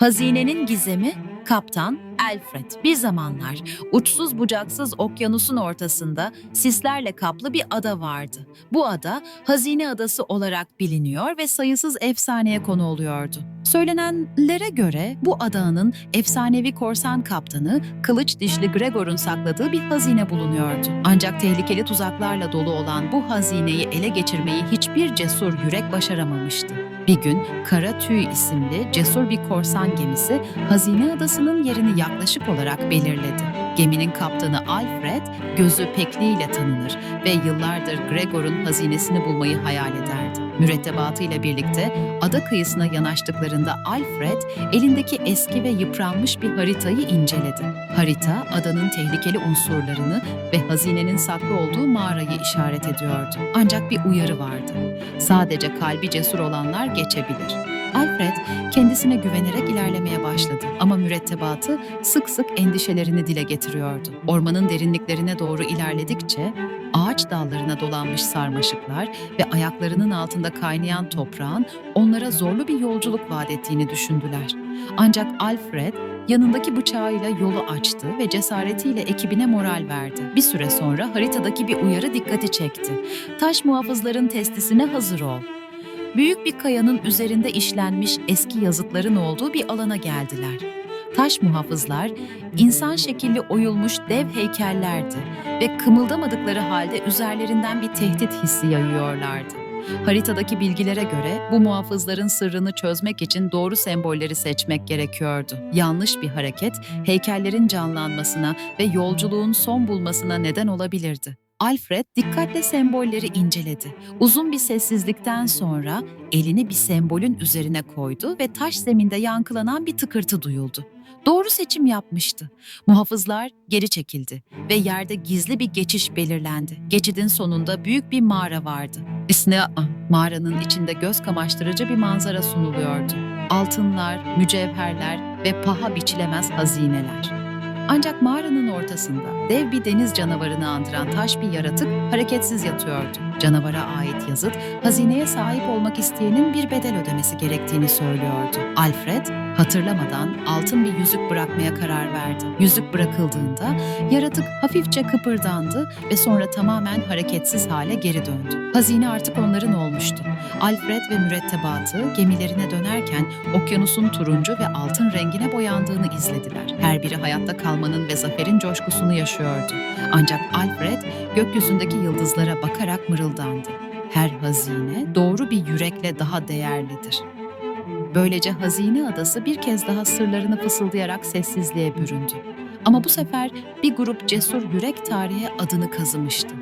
Hazinenin gizemi Kaptan Alfred bir zamanlar uçsuz bucaksız okyanusun ortasında sislerle kaplı bir ada vardı. Bu ada Hazine Adası olarak biliniyor ve sayısız efsaneye konu oluyordu. Söylenenlere göre bu adanın efsanevi korsan kaptanı Kılıç Dişli Gregor'un sakladığı bir hazine bulunuyordu. Ancak tehlikeli tuzaklarla dolu olan bu hazineyi ele geçirmeyi hiçbir cesur yürek başaramamıştı. Bir gün Kara Tüy isimli cesur bir korsan gemisi Hazine Adası'nın yerini yaklaşık olarak belirledi. Geminin kaptanı Alfred gözü pekliğiyle tanınır ve yıllardır Gregor'un hazinesini bulmayı hayal ederdi. Mürettebatıyla birlikte ada kıyısına yanaştıklarında Alfred elindeki eski ve yıpranmış bir haritayı inceledi. Harita adanın tehlikeli unsurlarını ve hazinenin saklı olduğu mağarayı işaret ediyordu. Ancak bir uyarı vardı. Sadece kalbi cesur olanlar geçebilir. Alfred kendisine güvenerek ilerlemeye başladı ama mürettebatı sık sık endişelerini dile getiriyordu. Ormanın derinliklerine doğru ilerledikçe ağaç dallarına dolanmış sarmaşıklar ve ayaklarının altında kaynayan toprağın onlara zorlu bir yolculuk vaat ettiğini düşündüler. Ancak Alfred yanındaki bıçağıyla yolu açtı ve cesaretiyle ekibine moral verdi. Bir süre sonra haritadaki bir uyarı dikkati çekti. Taş muhafızların testisine hazır ol. Büyük bir kayanın üzerinde işlenmiş eski yazıtların olduğu bir alana geldiler. Taş muhafızlar, insan şekilli oyulmuş dev heykellerdi ve kımıldamadıkları halde üzerlerinden bir tehdit hissi yayıyorlardı. Haritadaki bilgilere göre bu muhafızların sırrını çözmek için doğru sembolleri seçmek gerekiyordu. Yanlış bir hareket heykellerin canlanmasına ve yolculuğun son bulmasına neden olabilirdi. Alfred dikkatle sembolleri inceledi. Uzun bir sessizlikten sonra elini bir sembolün üzerine koydu ve taş zeminde yankılanan bir tıkırtı duyuldu. Doğru seçim yapmıştı. Muhafızlar geri çekildi ve yerde gizli bir geçiş belirlendi. Geçidin sonunda büyük bir mağara vardı. İsne mağaranın içinde göz kamaştırıcı bir manzara sunuluyordu. Altınlar, mücevherler ve paha biçilemez hazineler. Ancak mağaranın ortasında dev bir deniz canavarını andıran taş bir yaratık hareketsiz yatıyordu. Canavara ait yazıt, hazineye sahip olmak isteyenin bir bedel ödemesi gerektiğini söylüyordu. Alfred, hatırlamadan altın bir yüzük bırakmaya karar verdi. Yüzük bırakıldığında yaratık hafifçe kıpırdandı ve sonra tamamen hareketsiz hale geri döndü. Hazine artık onların olmuştu. Alfred ve mürettebatı gemilerine dönerken okyanusun turuncu ve altın rengine boyandığını izlediler. Her biri hayatta kalmanın ve zaferin coşkusunu yaşıyordu. Ancak Alfred gökyüzündeki yıldızlara bakarak mırıldandı. Her hazine doğru bir yürekle daha değerlidir. Böylece Hazine Adası bir kez daha sırlarını fısıldayarak sessizliğe büründü. Ama bu sefer bir grup cesur yürek tarihe adını kazımıştı.